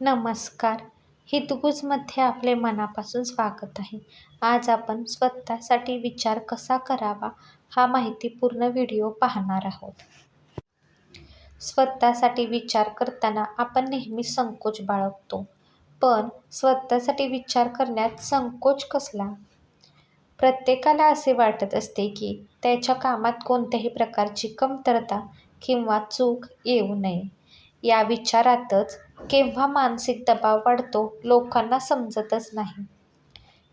नमस्कार. हितगुजमध्ये आपले मनापासून स्वागत आहे. आज आपण स्वतःसाठी विचार कसा करावा हा माहितीपूर्ण व्हिडिओ पाहणार आहोत. स्वतःसाठी विचार करताना आपण नेहमी संकोच बाळगतो. पण स्वतःसाठी विचार करण्यात संकोच कसला? प्रत्येकाला असे वाटत असते की त्याच्या कामात कोणत्याही प्रकारची कमतरता किंवा चूक येऊ नये. या विचारातच केव्हा मानसिक दबाव वाढतो लोकांना समजतच नाही.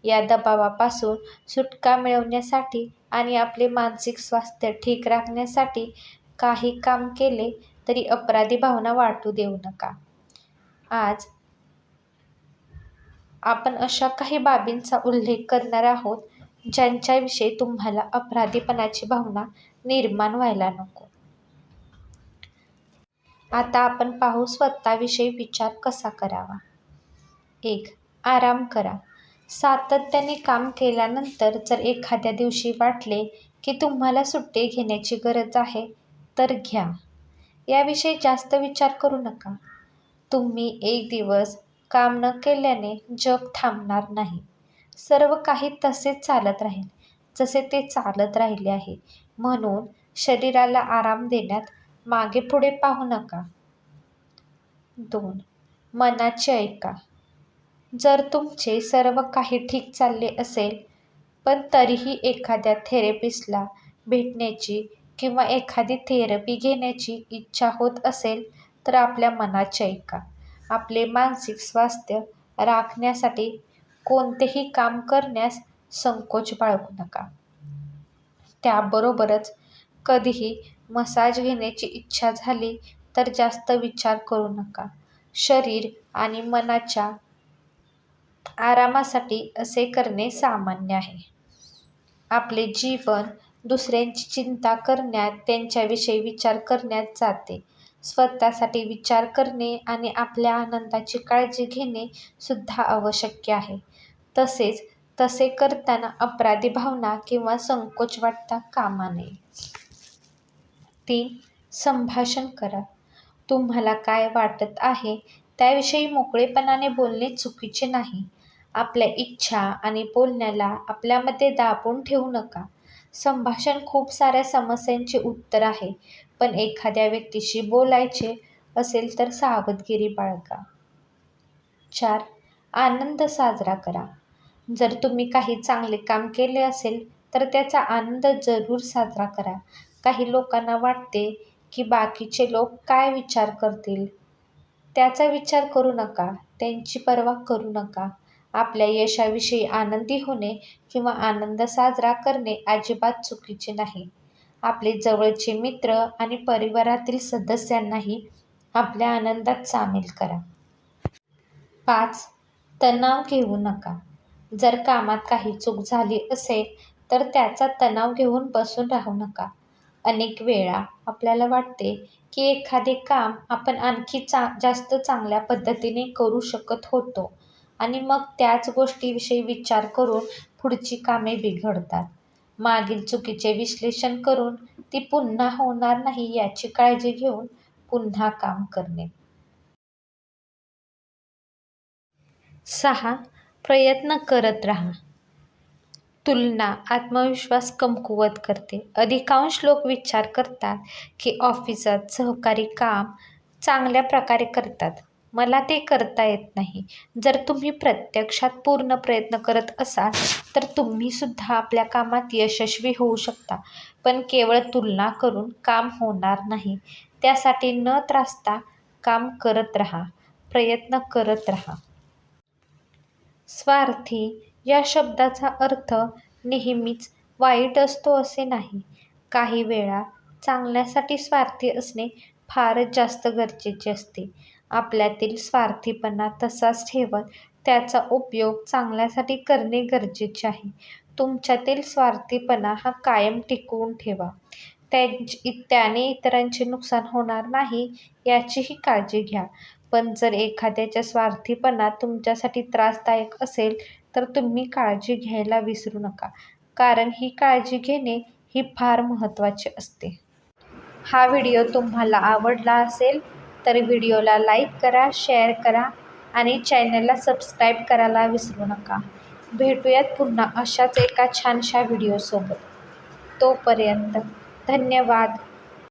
या दबावापासून सुटका मिळवण्यासाठी आणि आपले मानसिक स्वास्थ्य ठीक राखण्यासाठी काही काम केले तरी अपराधी भावना वाटू देऊ नका. आज आपण अशा काही बाबींचा उल्लेख करणार आहोत ज्यांच्याविषयी तुम्हाला अपराधीपणाची भावना निर्माण व्हायला नको. आता आपण पाहू स्वतःविषयी विचार कसा करावा. एक आराम करा. सातत्याने काम केल्यानंतर जर एखाद्या दिवशी वाटले की तुम्हाला सुट्टी घेण्याची गरज आहे तर घ्या. याविषयी जास्त विचार करू नका. तुम्ही एक दिवस काम न केल्याने जग थांबणार नाही. सर्व काही तसेच चालत राहील जसे ते चालत राहिले आहे. म्हणून शरीराला आराम देण्यात मागे पुढे पाहू नका. दोन मनाचे ऐका. जर तुमचे सर्व काही ठीक चालले असेल पण तरीही एखाद्या थेरपिस्टला भेटण्याची किंवा एखादी थेरपी घेण्याची इच्छा होत असेल तर आपल्या मनाचे ऐका. आपले मानसिक स्वास्थ्य राखण्यासाठी कोणतेही काम करण्यास संकोच बाळगू नका. त्याबरोबरच कधीही मसाज घेण्याची इच्छा झाली तर जास्त विचार करू नका. शरीर आणि मनाच्या आरामासाठी असे करणे सामान्य आहे. आपले जीवन दुसऱ्यांची चिंता करण्यात त्यांच्याविषयी विचार करण्यात जाते. स्वतःसाठी विचार करणे आणि आपल्या आनंदाची काळजी घेणे सुद्धा आवश्यक आहे. तसेच तसे करताना अपराधी भावना किंवा संकोच वाटता कामा नये. तीन संभाषण करा. तुम्हाला काय वाटत आहे त्याविषयी मोकळेपणाने बोलणे चुकीचे नाही. आपल्या इच्छा आणि बोलण्याला आपल्यामध्ये दाबून ठेवू नका. संभाषण खूप साऱ्या समस्यांचे उत्तर आहे पण एखाद्या व्यक्तीशी बोलायचे असेल तर सावधगिरी बाळगा. चार आनंद साजरा करा. जर तुम्ही काही चांगले काम केले असेल तर त्याचा आनंद जरूर साजरा करा. काही लोकांना वाटते की बाकीचे लोक काय विचार करतील. त्याचा विचार करू नका त्यांची पर्वा करू नका. आपल्या यशाविषयी आनंदी होणे किंवा आनंद साजरा करणे अजिबात चुकीचे नाही. आपले जवळचे मित्र आणि परिवारातील सदस्यांनाही आपल्या आनंदात सामील करा. पाच तणाव घेऊ नका. जर कामात काही चूक झाली असेल तर त्याचा तणाव घेऊन बसून राहू नका. अनेक वेळा आपल्याला वाटते की एखादे काम आपण आणखी चा जास्त चांगल्या पद्धतीने करू शकत होतो. आणि मग त्याच गोष्टीविषयी विचार करून पुढची कामे बिघडतात. मागील चुकीचे विश्लेषण करून ती पुन्हा होणार नाही याची काळजी घेऊन पुन्हा काम करणे. सहा. प्रयत्न करत राहा. तुलना आत्मविश्वास कमकुवत करते. अधिकांश लोक विचार करतात की ऑफिसात सहकारी काम चांगल्या प्रकारे करतात. मला ते करता येत नाही. जर तुम्ही प्रत्यक्षात पूर्ण प्रयत्न करत असाल तर तुम्हीसुद्धा आपल्या कामात यशस्वी होऊ शकता. पण केवळ तुलना करून काम होणार नाही. त्यासाठी न त्रासता काम करत राहा. प्रयत्न करत राहा. स्वार्थी या शब्दाचा अर्थ नेहमीच वाईट असतो असे नाही. काही वेळा चांगल्यासाठी स्वार्थी असणे फारच जास्त गरजेचे असते. आपल्यातील स्वार्थीपणा तसाच ठेवत त्याचा उपयोग चांगल्यासाठी करणे गरजेचे आहे. तुमच्यातील स्वार्थीपणा हा कायम टिकवून ठेवा. त्याने इतरांचे नुकसान होणार नाही याचीही काळजी घ्या. पण जर एखाद्याचा स्वार्थीपणा तुमच्यासाठी त्रासदायक असेल तर तुम्ही काळजी घ्यायला विसरू नका. कारण ही काळजी घेणे ही फार महत्त्वाची असते. हा व्हिडिओ तुम्हाला आवडला असेल तर व्हिडिओला लाईक करा शेअर करा आणि चॅनलला सबस्क्राईब करायला विसरू नका. भेटूयात पुन्हा अशाच एका छानशा व्हिडिओसोबत. तोपर्यंत धन्यवाद.